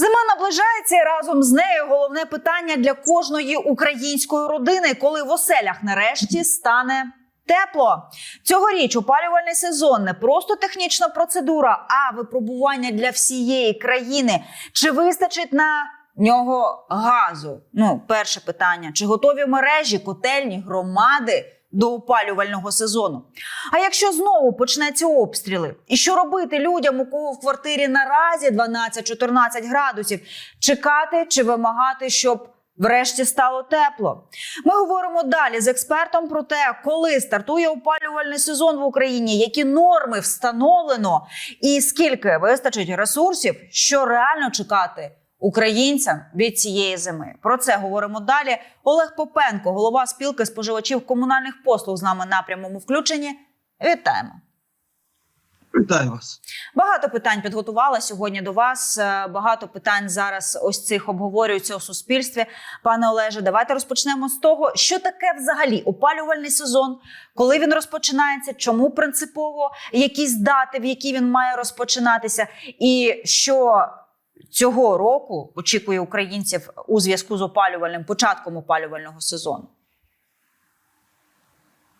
Зима наближається і разом з нею головне питання для кожної української родини, коли в оселях нарешті стане тепло. Цьогоріч опалювальний сезон не просто технічна процедура, а випробування для всієї країни. Чи вистачить на нього газу? Ну, перше питання: чи готові мережі, котельні, громади? До опалювального сезону. А якщо знову почнеться обстріли, і що робити людям, у кого в квартирі наразі 12-14 градусів, чекати чи вимагати, щоб врешті стало тепло? Ми говоримо далі з експертом про те, коли стартує опалювальний сезон в Україні, які норми встановлено, і скільки вистачить ресурсів, що реально чекати. Українцям від цієї зими про це говоримо далі. Олег Попенко, голова спілки споживачів комунальних послуг, з нами на прямому включенні. Вітаємо. Вітаю вас. Багато питань підготувала сьогодні до вас. Е, Багато питань зараз ось цих обговорюються у суспільстві. Пане Олеже, давайте розпочнемо з того, що таке взагалі опалювальний сезон, коли він розпочинається, чому принципово якісь дати, в які він має розпочинатися, і що цього року очікує українців у зв'язку з опалювальним початком опалювального сезону.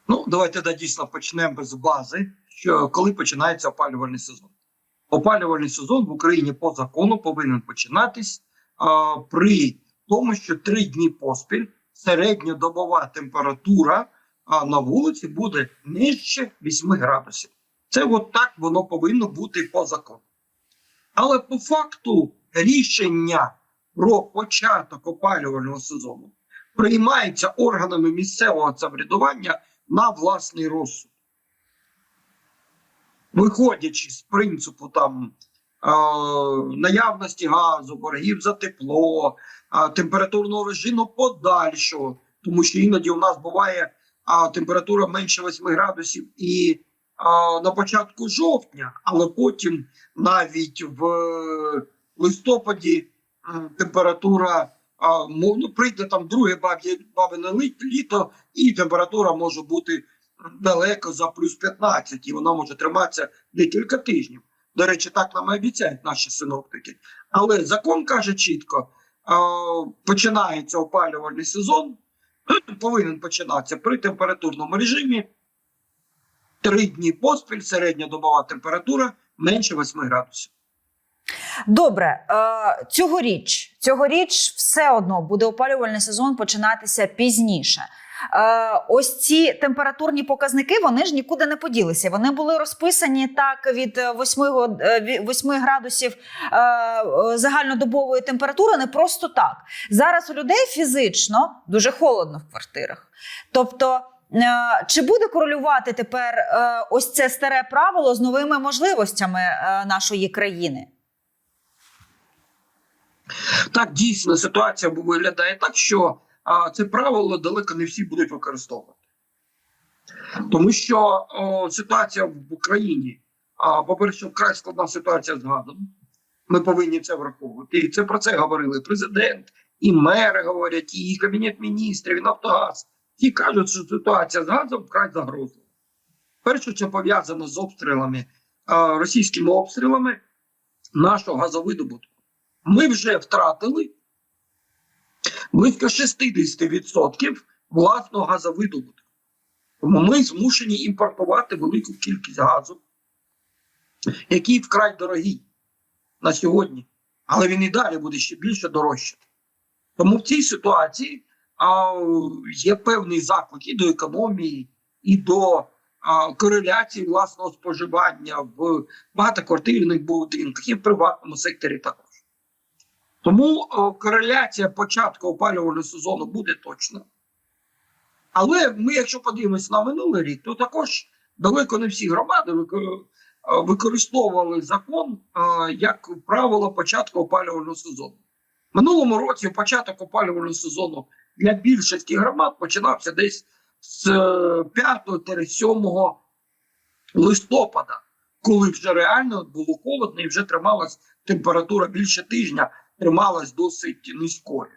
Ну, давайте да, дійсно почнемо з бази, що коли починається опалювальний сезон. Опалювальний сезон в Україні по закону повинен починатись а, при тому, що три дні поспіль середньодобова температура а, на вулиці буде нижче 8 градусів. Це от так воно повинно бути по закону. Але по факту рішення про початок опалювального сезону приймається органами місцевого самоврядування на власний розсуд. Виходячи з принципу там е, наявності газу, боргів за тепло, е, температурного режиму подальшого, тому що іноді у нас буває е, температура менше 8 градусів і на початку жовтня, але потім навіть в листопаді е, температура а, ну, прийде там друге бабине літо, і температура може бути далеко за плюс 15, і вона може триматися декілька тижнів. До речі, так нам і обіцяють наші синоптики. Але закон каже чітко: починається опалювальний сезон, повинен починатися при температурному режимі. Три дні поспіль середньодобова температура менше 8 градусів. Добре, е, цьогоріч, цьогоріч все одно буде опалювальний сезон починатися пізніше. Е, ось ці температурні показники вони ж нікуди не поділися. Вони були розписані так від 8, 8 градусів е, е, загальнодобової температури не просто так. Зараз у людей фізично дуже холодно в квартирах. Тобто, чи буде корелювати тепер е, ось це старе правило з новими можливостями е, нашої країни? Так дійсно ситуація виглядає так, що це правило далеко не всі будуть використовувати. Тому що о, ситуація в Україні, по-перше, вкрай складна ситуація з газом. Ми повинні це враховувати. І це про це говорили президент, і мери говорять, і Кабінет міністрів, і Нафтогаз. Ті кажуть, що ситуація з газом вкрай загрозлива. Перше, це пов'язано з обстрілами, російськими обстрілами нашого газовидобутку. Ми вже втратили близько 60% власного газовидобутку. Тому ми змушені імпортувати велику кількість газу, який вкрай дорогий на сьогодні, але він і далі буде ще більше дорожчати. Тому в цій ситуації а, є певний заклик і до економії, і до а, кореляції власного споживання в багатоквартирних будинках і в приватному секторі також. Тому о, кореляція початку опалювального сезону буде точна. Але ми, якщо подивимося на минулий рік, то також далеко не всі громади використовували закон е, як правило початку опалювального сезону. Минулому році початок опалювального сезону для більшості громад починався десь з 5-7 листопада, коли вже реально було холодно і вже трималась температура більше тижня, трималась досить низькою.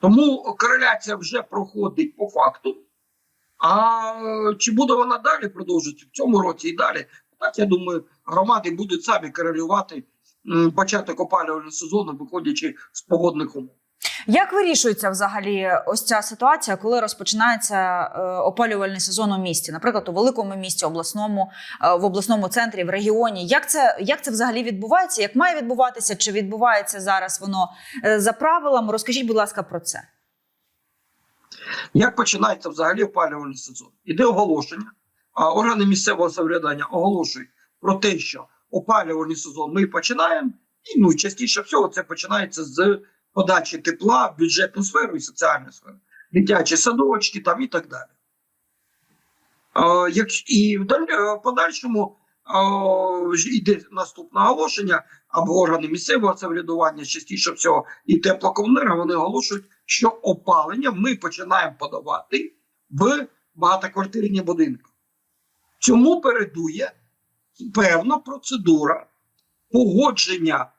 Тому кореляція вже проходить по факту. А чи буде вона далі продовжувати в цьому році і далі? Так я думаю, громади будуть самі корелювати початок опалювального сезону, виходячи з погодних умов. Як вирішується взагалі ось ця ситуація, коли розпочинається е, опалювальний сезон у місті, наприклад, у великому місті, обласному, е, в обласному центрі, в регіоні? Як це, як це взагалі відбувається? Як має відбуватися? Чи відбувається зараз воно е, за правилами? Розкажіть, будь ласка, про це. Як починається взагалі опалювальний сезон? Іде оголошення, а органи місцевого самоврядування оголошують про те, що опалювальний сезон ми починаємо, і ну частіше всього це починається з подачі тепла в бюджетну сферу і соціальну сферу, дитячі садочки там і так далі. А, і в е, подальшому йде наступне оголошення або органи місцевого самоврядування, частіше всього, і теплокомунерго, вони оголошують, що опалення ми починаємо подавати в багатоквартирні будинки. Цьому передує певна процедура погодження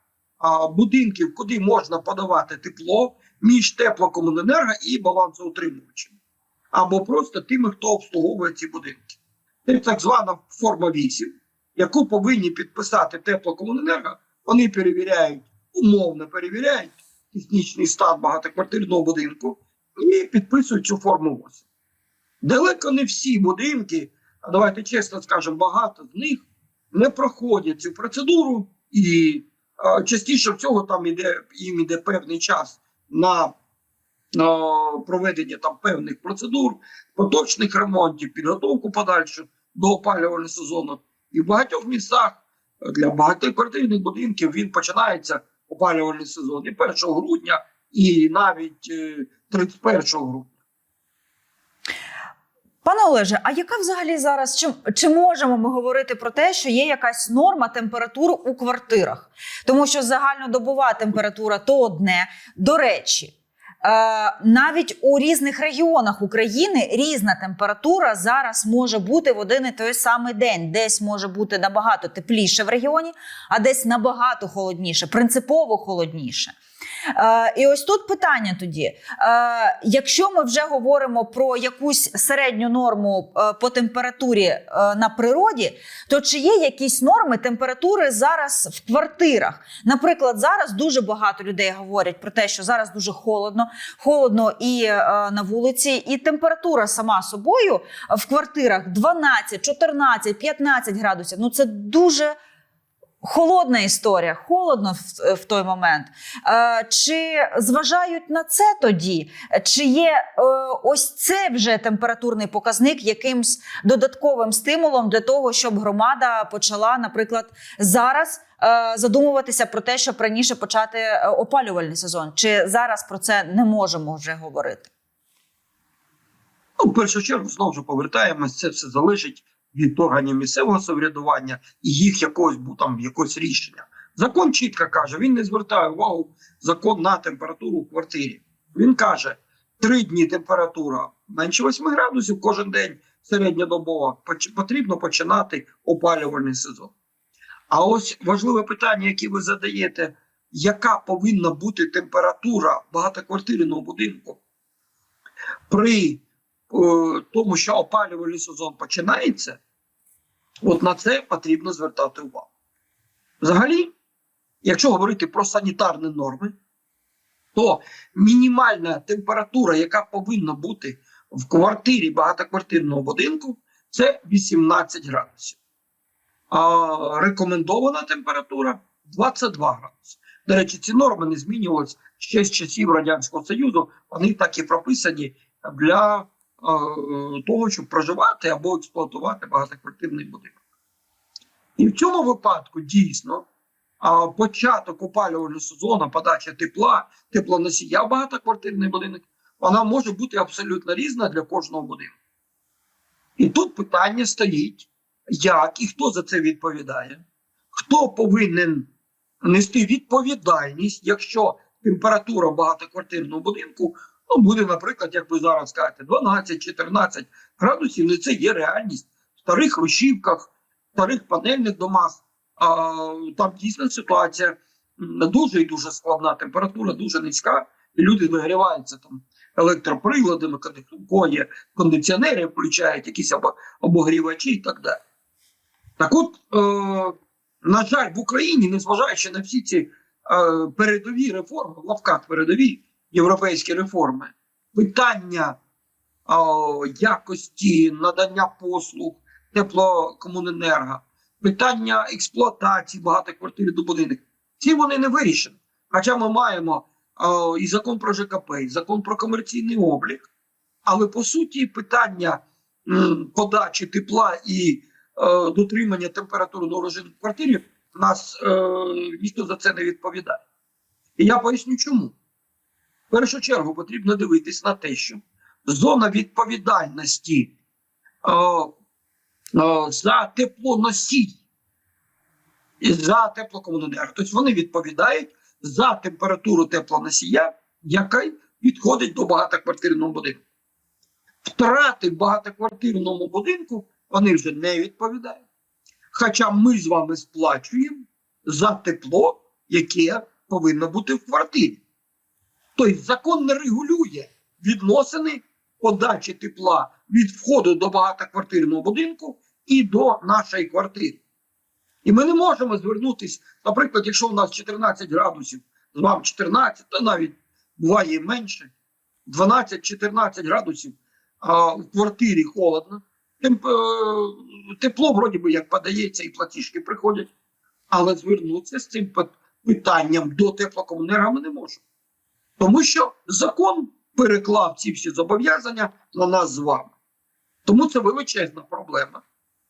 будинків, куди можна подавати тепло між теплокомуненерго і балансоутримувачем, або просто тими, хто обслуговує ці будинки. Це так звана форма 8, яку повинні підписати теплокомуненерго. Вони перевіряють, умовно перевіряють технічний стан багатоквартирного будинку і підписують цю форму 8. Далеко не всі будинки, а давайте чесно скажемо, багато з них не проходять цю процедуру, і частіше всього там іде, їм іде певний час на е, проведення там певних процедур, поточних ремонтів, підготовку подальшу до опалювального сезону. І в багатьох містах для багатоквартирних будинків він починається опалювальний сезон і 1 грудня, і навіть е, 31 грудня. Пане Олеже, а яка взагалі зараз чи, чи можемо ми говорити про те, що є якась норма температур у квартирах? Тому що загальнодобова температура то одне. До речі, е, навіть у різних регіонах України різна температура зараз може бути в один і той самий день. Десь може бути набагато тепліше в регіоні, а десь набагато холодніше, принципово холодніше. Е, і ось тут питання тоді: е, якщо ми вже говоримо про якусь середню норму е, по температурі на природі, то чи є якісь норми температури зараз в квартирах? Наприклад, зараз дуже багато людей говорять про те, що зараз дуже холодно, холодно і на вулиці, і температура сама собою в квартирах 12, 14, 15 градусів. Ну це дуже. Холодна історія, холодно в, в той момент. Е, чи зважають на це тоді? Чи є е, ось це вже температурний показник якимсь додатковим стимулом для того, щоб громада почала, наприклад, зараз е, задумуватися про те, щоб раніше почати е, опалювальний сезон? Чи зараз про це не можемо вже говорити? Ну, в першу чергу, знову ж повертаємось, це все залежить від органів місцевого самоврядування і їх якогось там якогось рішення. Закон чітко каже: він не звертає увагу закон на температуру у квартирі. Він каже: три дні температура менше 8 градусів кожен день середньодобова. Потрібно починати опалювальний сезон. А ось важливе питання, яке ви задаєте: яка повинна бути температура багатоквартирного будинку при тому, що опалювальний сезон починається, от на це потрібно звертати увагу. Взагалі, якщо говорити про санітарні норми, то мінімальна температура, яка повинна бути в квартирі багатоквартирного будинку, це 18 градусів. А рекомендована температура 22 градуси. До речі, ці норми не змінювалися ще з часів Радянського Союзу. Вони так і прописані для е, того, щоб проживати або експлуатувати багатоквартирний будинок. І в цьому випадку дійсно початок опалювального сезону, подача тепла, теплоносія в багатоквартирний будинок, вона може бути абсолютно різна для кожного будинку. І тут питання стоїть, як і хто за це відповідає, хто повинен нести відповідальність, якщо температура багатоквартирного будинку ну, буде, наприклад, як ви зараз кажете, 12-14 градусів, ну це є реальність в старих рушівках, старих панельних домах. А, там дійсно ситуація дуже і дуже складна, температура дуже низька, і люди вигріваються там електроприладами, кондиціонери, кондиціонери включають, якісь або- обогрівачі і так далі. Так от, е, На жаль, в Україні, незважаючи на всі ці е, передові реформи, в лавках передові європейські реформи, питання е, якості надання послуг теплокомуненерго, питання експлуатації багатоквартирних будинок, ці вони не вирішені. Хоча ми маємо е, і закон про ЖКП, і закон про комерційний облік, але по суті питання м, подачі тепла і е, дотримання температурного режиму в квартирі нас е, ніхто за це не відповідає. І я поясню, чому. В першу чергу потрібно дивитись на те, що зона відповідальності е, е, за теплоносій і за теплокомуненерго. Тобто вони відповідають за температуру теплоносія, яка підходить до багатоквартирного будинку. Втрати в багатоквартирному будинку вони вже не відповідають. Хоча ми з вами сплачуємо за тепло, яке повинно бути в квартирі. Тобто закон не регулює відносини подачі тепла від входу до багатоквартирного будинку і до нашої квартири. І ми не можемо звернутися, наприклад, якщо у нас 14 градусів, з вами 14, то навіть буває менше, 12-14 градусів а в квартирі холодно. Е, тепло, вроді би, як подається, і платіжки приходять. Але звернутися з цим питанням до теплокомуненерго ми не можемо. Тому що закон переклав ці всі зобов'язання на нас з вами. Тому це величезна проблема.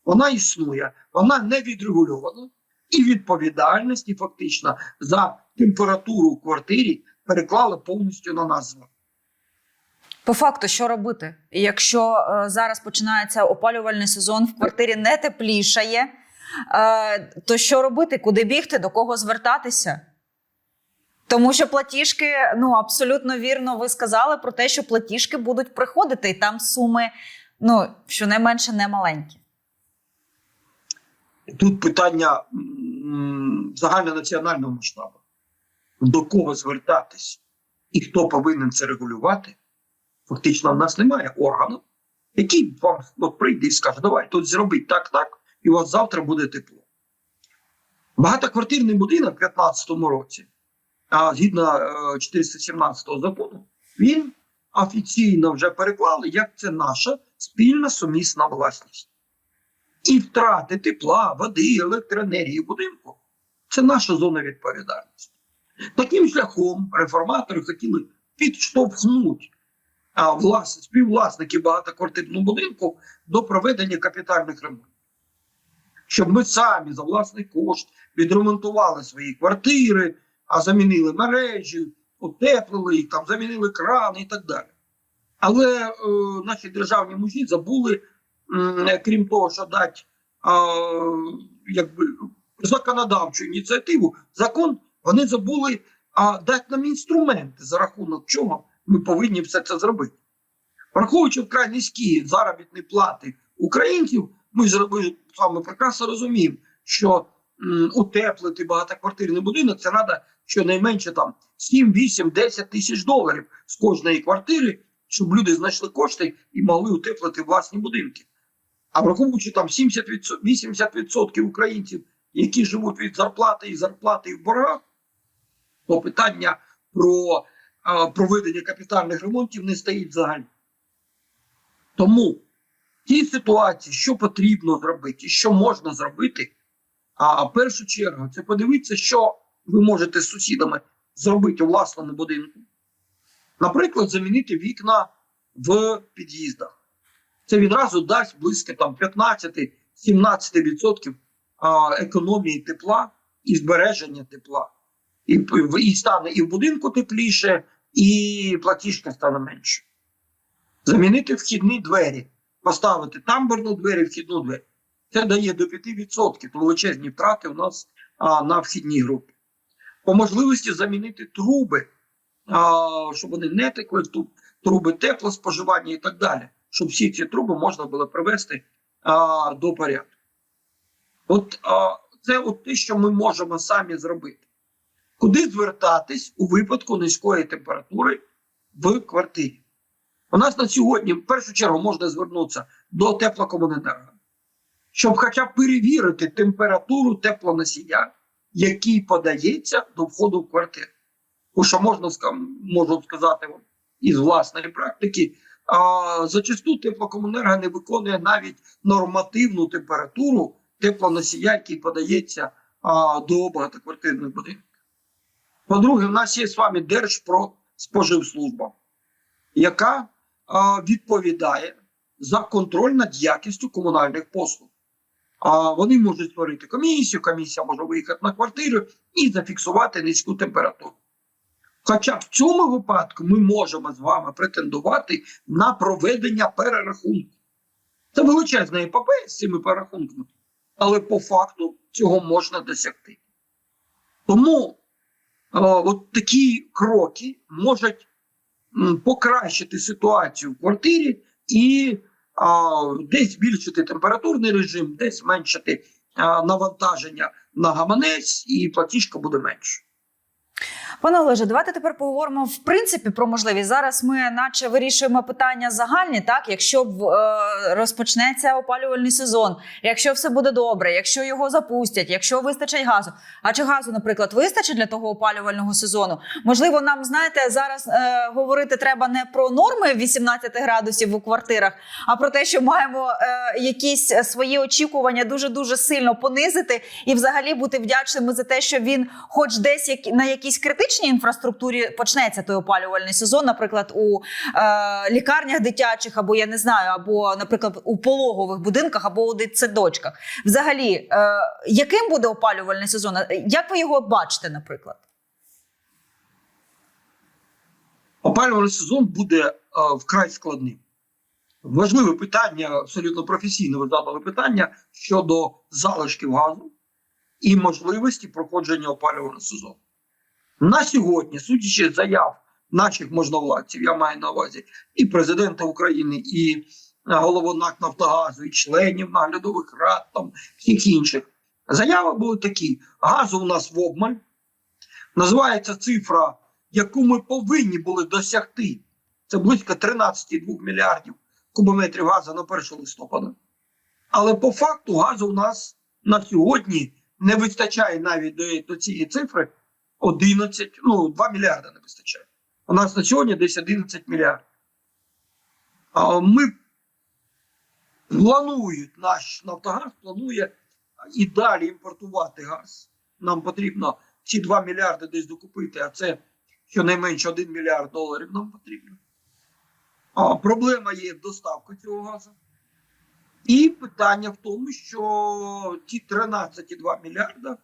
Вона існує, вона не відрегульована, і відповідальність, і фактично за температуру в квартирі переклали повністю на нас з вами. По факту, що робити? Якщо е, зараз починається опалювальний сезон, в квартирі не теплішає, е, то що робити? Куди бігти, до кого звертатися? Тому що платіжки, ну абсолютно вірно, ви сказали про те, що платіжки будуть приходити, і там суми, ну щонайменше не маленькі. Тут питання загальнонаціонального масштабу. До кого звертатись і хто повинен це регулювати? Фактично, в нас немає органу, який вам от, прийде і скаже, давай тут зробіть так, так, і у вас завтра буде тепло. Багатоквартирний будинок в 2015 році, а згідно е, 417 закону, він офіційно вже переклали, як це наша спільна сумісна власність. І втрати тепла, води, електроенергії будинку це наша зона відповідальності. Таким шляхом реформатори хотіли підштовхнути а, власне, співвласників багатоквартирного будинку до проведення капітальних ремонтів. Щоб ми самі за власний кошт відремонтували свої квартири, а замінили мережі, утеплили їх, там, замінили крани і так далі. Але е, наші державні мужі забули м, крім того, що дати а, якби, законодавчу ініціативу, закон, вони забули а, дати нам інструменти, за рахунок чого ми повинні все це зробити. Враховуючи вкрай низькі заробітні плати українців, ми з вами прекрасно розуміємо, що м, утеплити багатоквартирний будинок це треба щонайменше там 7, 8, 10 тисяч доларів з кожної квартири, щоб люди знайшли кошти і могли утеплити власні будинки. А враховуючи там 70%, 80% українців, які живуть від зарплати і зарплати і в боргах, то питання про а, проведення капітальних ремонтів не стоїть взагалі. Тому в цій ситуації, що потрібно зробити, що можна зробити, а в першу чергу це подивитися, що ви можете з сусідами зробити у власному будинку. Наприклад, замінити вікна в під'їздах це відразу дасть близько там 15-17% економії тепла і збереження тепла. І, і стане і в будинку тепліше, і платіжка стане менше. Замінити вхідні двері, поставити тамбурну двері, вхідну двері. Це дає до 5%, то величезні втрати у нас а, на вхідній групі. По можливості замінити труби, а, щоб вони не текли, труби теплоспоживання і так далі щоб всі ці труби можна було привести а, до порядку. От а, це от те, що ми можемо самі зробити. Куди звертатись у випадку низької температури в квартирі? У нас на сьогодні, в першу чергу, можна звернутися до теплокомуненерго. щоб хоча б перевірити температуру теплоносія, який подається до входу в квартиру. Бо що можна можу сказати вам із власної практики, а, зачасту теплокомунерго не виконує навіть нормативну температуру теплоносія, який подається а, до багатоквартирних будинків. По-друге, в нас є з вами Держпродспоживслужба, яка а, відповідає за контроль над якістю комунальних послуг. А вони можуть створити комісію, комісія може виїхати на квартиру і зафіксувати низьку температуру. Хоча в цьому випадку ми можемо з вами претендувати на проведення перерахунку. Це величезна епопея з цими перерахунками, але по факту цього можна досягти. Тому е, от такі кроки можуть покращити ситуацію в квартирі і десь збільшити температурний режим, десь зменшити навантаження на гаманець, і платіжка буде менше. Пане Олеже, давайте тепер поговоримо в принципі про можливість. Зараз ми, наче, вирішуємо питання загальні, так якщо е, розпочнеться опалювальний сезон, якщо все буде добре, якщо його запустять, якщо вистачить газу. А чи газу, наприклад, вистачить для того опалювального сезону? Можливо, нам знаєте, зараз е, говорити треба не про норми 18 градусів у квартирах, а про те, що маємо е, якісь свої очікування дуже дуже сильно понизити і взагалі бути вдячними за те, що він, хоч десь як на якійсь критичній інфраструктурі почнеться той опалювальний сезон, наприклад, у е, лікарнях дитячих, або я не знаю, або, наприклад, у пологових будинках, або у дитсадочках. Взагалі, е, яким буде опалювальний сезон? Як ви його бачите, наприклад? Опалювальний сезон буде е, вкрай складним. Важливе питання, абсолютно професійне ви задали питання щодо залишків газу і можливості проходження опалювального сезону. На сьогодні, судячи заяв наших можновладців, я маю на увазі і президента України, і е, голову НАК Нафтогазу, і членів наглядових рад, там всіх інших. Заяви були такі: газу у нас в обмаль. Називається цифра, яку ми повинні були досягти. Це близько 13,2 мільярдів кубометрів газу на 1 листопада. Але по факту газу у нас на сьогодні не вистачає навіть до, до цієї цифри 11, ну 2 мільярди не вистачає. У нас на сьогодні десь 11 мільярдів. А ми планують, наш Нафтогаз планує і далі імпортувати газ. Нам потрібно ці 2 мільярди десь докупити, а це щонайменше 1 мільярд доларів нам потрібно. А проблема є доставка цього газу. І питання в тому, що ті 13,2 мільярда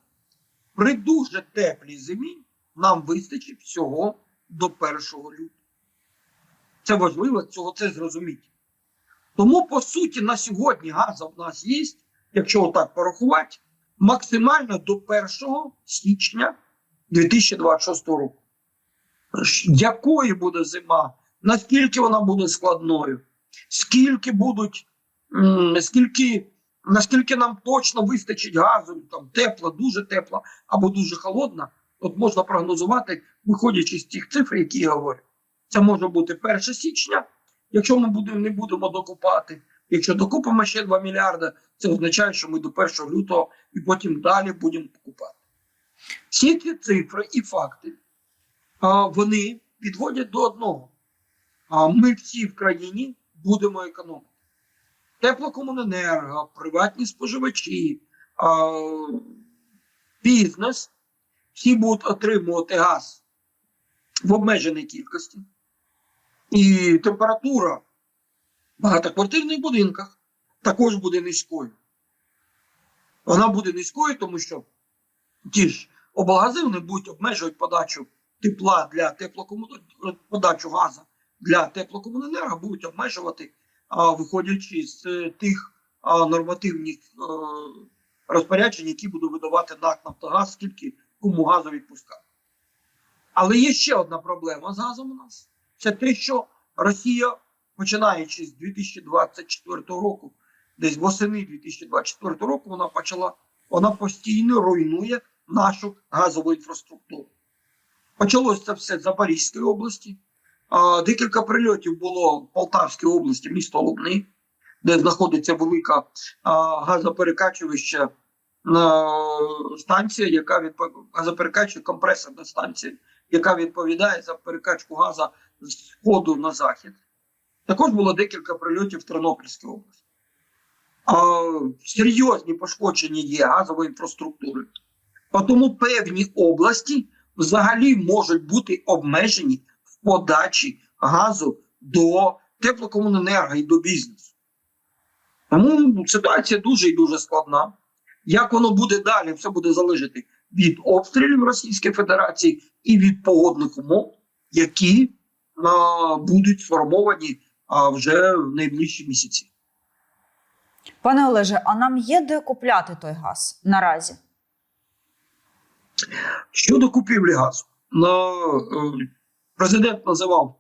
при дуже теплій зимі нам вистачить всього до 1 лютого. Це важливо цього це зрозуміти. Тому, по суті, на сьогодні газу в нас є, якщо отак порахувати, максимально до 1 січня 2026 року. Якою буде зима? Наскільки вона буде складною? Скільки будуть, скільки, наскільки нам точно вистачить газу, там тепла, дуже тепла або дуже холодна, от можна прогнозувати, виходячи з тих цифр, які я говорю. Це може бути 1 січня, якщо ми будемо, не будемо докупати. Якщо докупимо ще 2 мільярди, це означає, що ми до 1 лютого і потім далі будемо покупати. Всі ці цифри і факти вони підводять до одного. Ми всі в країні будемо економити. Теплокомуненерго, приватні споживачі, бізнес всі будуть отримувати газ в обмеженій кількості. І температура в багатоквартирних будинках також буде низькою. Вона буде низькою, тому що ті ж облгази вони будуть обмежувати подачу тепла для теплокомуненерго, подачу газу для теплокомуненерго будуть обмежувати, виходячи з е, тих нормативних е, розпоряджень, які буде видавати НАК Нафтогаз, скільки кому газу відпускати. Але є ще одна проблема з газом у нас. Це те, що Росія, починаючи з 2024 року, десь восени 2024 року, вона почала, вона постійно руйнує нашу газову інфраструктуру. Почалося це все з Запорізької області. Декілька прильотів було в Полтавській області, місто Лубни. де знаходиться велика а, газоперекачувища е, станція, яка відпо... газоперекачує компресорна станція, яка відповідає за перекачку газу з сходу на захід. Також було декілька прильотів в Тернопільській області. А, серйозні пошкодження є газової інфраструктури. Тому певні області взагалі можуть бути обмежені подачі газу до теплокомуненерго і до бізнесу. Тому ситуація дуже і дуже складна. Як воно буде далі, все буде залежати від обстрілів Російської Федерації і від погодних умов, які а, будуть сформовані а, вже в найближчі місяці. Пане Олеже, а нам є де купляти той газ наразі? Щодо купівлі газу, на, е, президент називав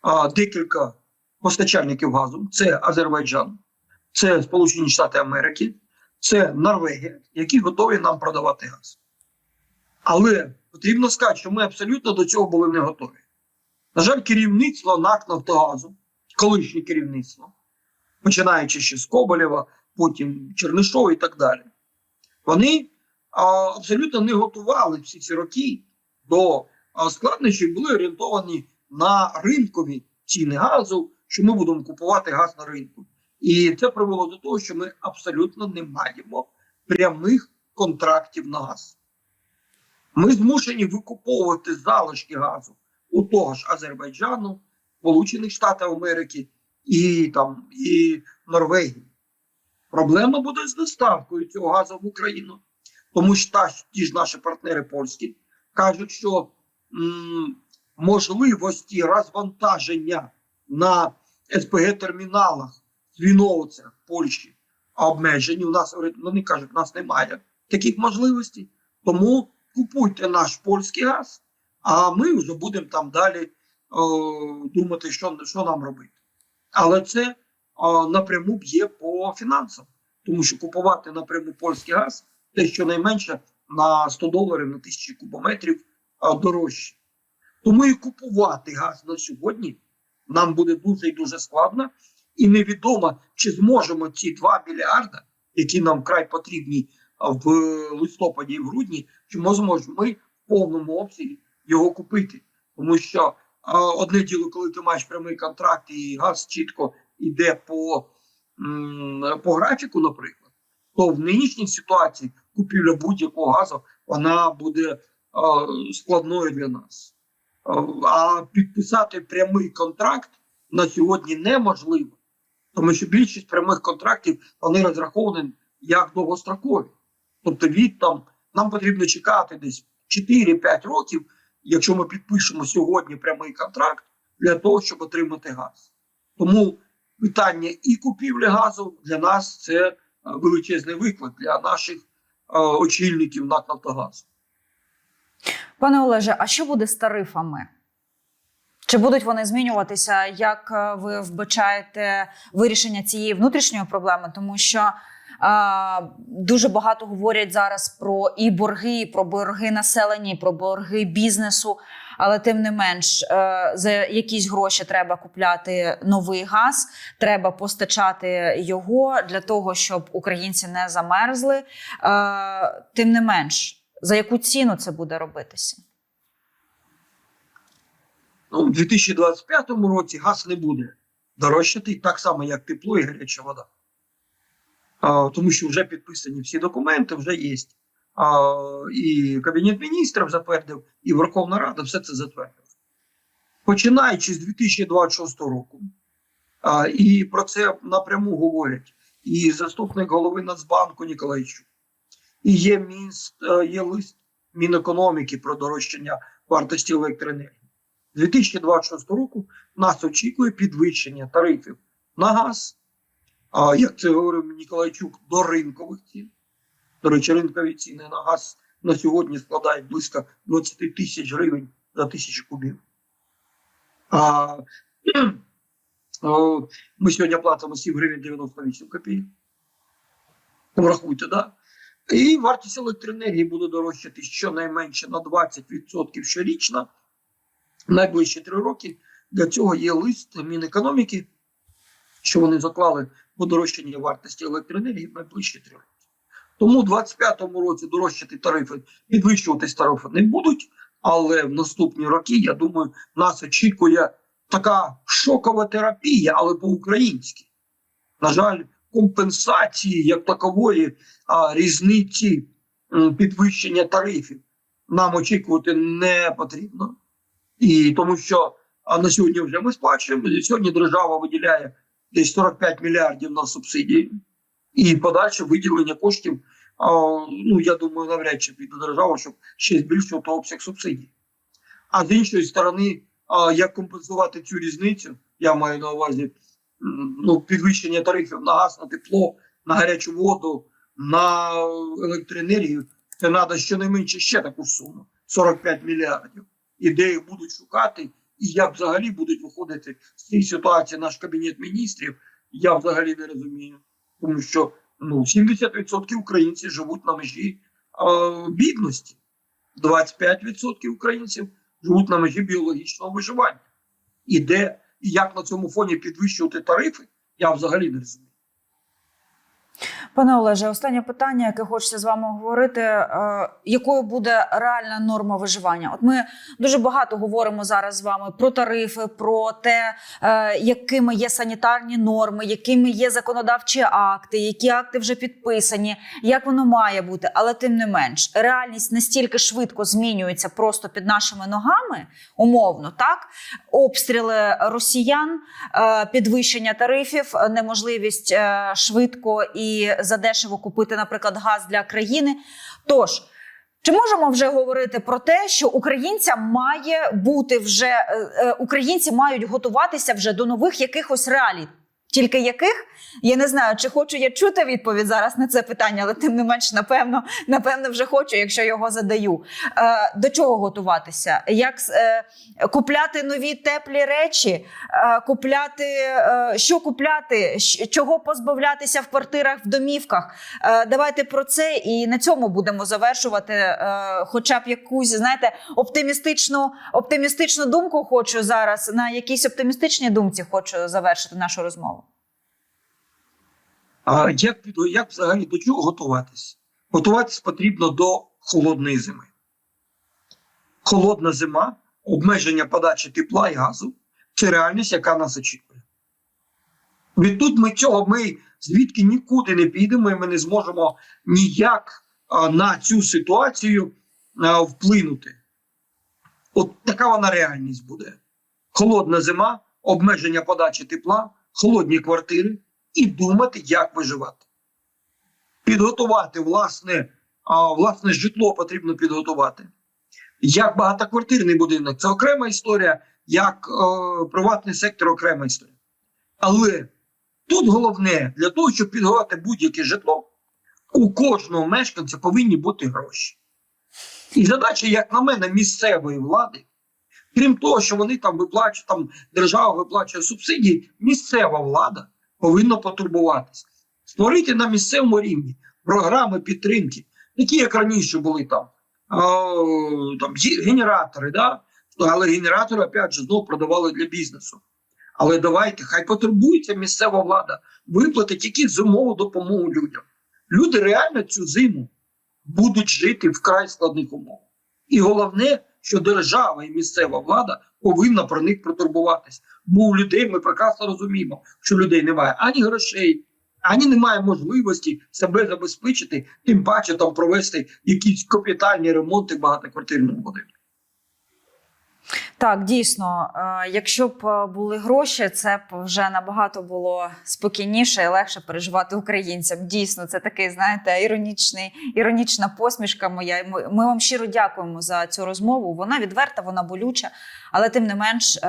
а, декілька постачальників газу: це Азербайджан, це Сполучені Штати Америки, це Норвегія, які готові нам продавати газ. Але потрібно сказати, що ми абсолютно до цього були не готові. На жаль, керівництво НАК Нафтогазу, колишнє керівництво, починаючи ще з Коболєва, потім Чернишова і так далі, вони а, абсолютно не готували всі ці роки до а, складнощів, були орієнтовані на ринкові ціни газу, що ми будемо купувати газ на ринку. І це привело до того, що ми абсолютно не маємо прямих контрактів на газ. Ми змушені викуповувати залишки газу у того ж Азербайджану, Сполучених Штатів Америки і там і Норвегії. Проблема буде з доставкою цього газу в Україну. Тому що та, ті ж наші партнери польські кажуть, що можливості розвантаження на СПГ-терміналах Свіновця в Польщі обмежені. У нас вони кажуть, у нас немає таких можливостей. Тому купуйте наш польський газ, а ми вже будемо там далі о, думати, що, що нам робити. Але це о, напряму б'є по фінансам, тому що купувати напряму польський газ те щонайменше на 100 доларів на тисячі кубометрів дорожче. Тому і купувати газ на сьогодні нам буде дуже і дуже складно, і невідомо, чи зможемо ці 2 мільярда, які нам край потрібні в листопаді і в грудні, чи можемо ж ми в повному обсязі його купити. Тому що а, одне діло, коли ти маєш прямий контракт і газ чітко йде по, по графіку, наприклад, то в нинішній ситуації купівля будь-якого газу вона буде складною для нас. А підписати прямий контракт на сьогодні неможливо, тому що більшість прямих контрактів вони розраховані як довгострокові. Тобто від там нам потрібно чекати десь 4-5 років, якщо ми підпишемо сьогодні прямий контракт для того, щоб отримати газ. Тому питання і купівлі газу для нас це е, величезний виклик для наших е, очільників НАК «Нафтогазу». Пане Олеже, а що буде з тарифами? Чи будуть вони змінюватися? Як е, ви вбачаєте вирішення цієї внутрішньої проблеми? Тому що е, дуже багато говорять зараз про і борги, і про борги населення, і про борги бізнесу. Але тим не менш, е, за якісь гроші треба купляти новий газ, треба постачати його для того, щоб українці не замерзли. Тим не менш, за яку ціну це буде робитися? Ну, у 2025 році газ не буде дорожчати так само, як тепло і гаряча вода. А, тому що вже підписані всі документи, вже є. А, і Кабінет міністрів затвердив, і Верховна Рада все це затвердила. Починаючи з 2026 року, а, і про це напряму говорять і заступник голови Нацбанку Ніколайчук, і є, мінст, е, є лист Мінекономіки про дорожчання вартості електроенергії. З 2026 року нас очікує підвищення тарифів на газ, а як це говорив Ніколайчук, до ринкових цін. До речі, ринкові ціни на газ на сьогодні складають близько 20 тисяч гривень за тисячу кубів. А, ми сьогодні платимо 7 гривень 98 копійок. Врахуйте, да? І вартість електроенергії буде дорожчати щонайменше на 20% щорічно найближчі три роки. Для цього є лист Мінекономіки, що вони заклали подорожчання вартості електроенергії в найближчі три роки. Тому у 2025 році дорожчати тарифи, підвищуватись тарифи не будуть, але в наступні роки, я думаю, нас очікує така шокова терапія, але по-українськи. На жаль, компенсації як такової а, різниці підвищення тарифів нам очікувати не потрібно. І тому що а на сьогодні вже ми сплачуємо. Сьогодні держава виділяє десь 45 мільярдів на субсидії і подальше виділення коштів. А, ну я думаю, навряд чи піде держава, щоб ще збільшувати обсяг субсидій. А з іншої сторони, а, як компенсувати цю різницю, я маю на увазі ну, підвищення тарифів на газ, на тепло, на гарячу воду, на електроенергію. Це треба щонайменше ще таку суму 45 мільярдів. І де їх будуть шукати, і як взагалі будуть виходити з цієї ситуації наш кабінет міністрів, я взагалі не розумію. Тому що ну, 70% українців живуть на межі е, бідності, 25% українців живуть на межі біологічного виживання. І де і як на цьому фоні підвищувати тарифи, я взагалі не розумію. Пане Олеже, останнє питання, яке хочеться з вами говорити. Е, якою буде реальна норма виживання? От ми дуже багато говоримо зараз з вами про тарифи, про те, е, якими є санітарні норми, якими є законодавчі акти, які акти вже підписані, як воно має бути. Але тим не менш, реальність настільки швидко змінюється просто під нашими ногами, умовно, так обстріли росіян, е, підвищення тарифів, неможливість швидко і задешево купити, наприклад, газ для країни. Тож. Чи можемо вже говорити про те, що українцям має бути вже е, е, українці мають готуватися вже до нових якихось реалій? Тільки яких я не знаю, чи хочу я чути відповідь зараз на це питання, але тим не менш, напевно, напевно, вже хочу, якщо його задаю. Е, до чого готуватися? Як е, купляти нові теплі речі, е, купляти е, що купляти, чого позбавлятися в квартирах, в домівках? Е, давайте про це і на цьому будемо завершувати. Е, хоча б якусь, знаєте, оптимістичну, оптимістичну думку хочу зараз. На якійсь оптимістичній думці хочу завершити нашу розмову. А як, як взагалі до чого готуватись? Готуватись потрібно до холодної зими. Холодна зима, обмеження подачі тепла і газу це реальність, яка нас очікує. Відтут ми цього ми звідки нікуди не підемо, і ми не зможемо ніяк на цю ситуацію вплинути. От така вона реальність буде. Холодна зима, обмеження подачі тепла, холодні квартири і думати, як виживати. Підготувати власне, а, власне житло потрібно підготувати. Як багатоквартирний будинок це окрема історія, як е, приватний сектор окрема історія. Але тут головне для того, щоб підготувати будь-яке житло, у кожного мешканця повинні бути гроші. І задача, як на мене, місцевої влади, крім того, що вони там виплачують, там держава виплачує субсидії, місцева влада повинна потурбуватися. Створити на місцевому рівні програми підтримки, такі як раніше були там, а, там генератори, да? але генератори, опять же, знову продавали для бізнесу. Але давайте, хай потурбується місцева влада, виплатить якісь зимову допомогу людям. Люди реально цю зиму будуть жити в край складних умовах. І головне, що держава і місцева влада повинна про них протурбуватись. Бо у людей ми прекрасно розуміємо, що людей немає ані грошей, ані немає можливості себе забезпечити, тим паче там провести якісь капітальні ремонти багатоквартирного будинку. Так, дійсно, е, якщо б е, були гроші, це б вже набагато було спокійніше і легше переживати українцям. Дійсно, це такий, знаєте, іронічний, іронічна посмішка моя. Ми, ми вам щиро дякуємо за цю розмову. Вона відверта, вона болюча, але тим не менш, е,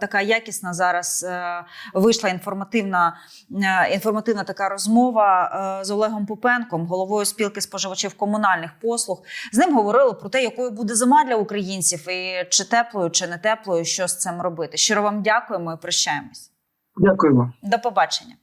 така якісна зараз е, вийшла інформативна, е, інформативна така розмова з Олегом Попенком, головою спілки споживачів комунальних послуг. З ним говорили про те, якою буде зима для українців, і чи теплою, чи не теплою, що з цим робити. Щиро вам дякуємо і прощаємось. Дякую вам. До побачення.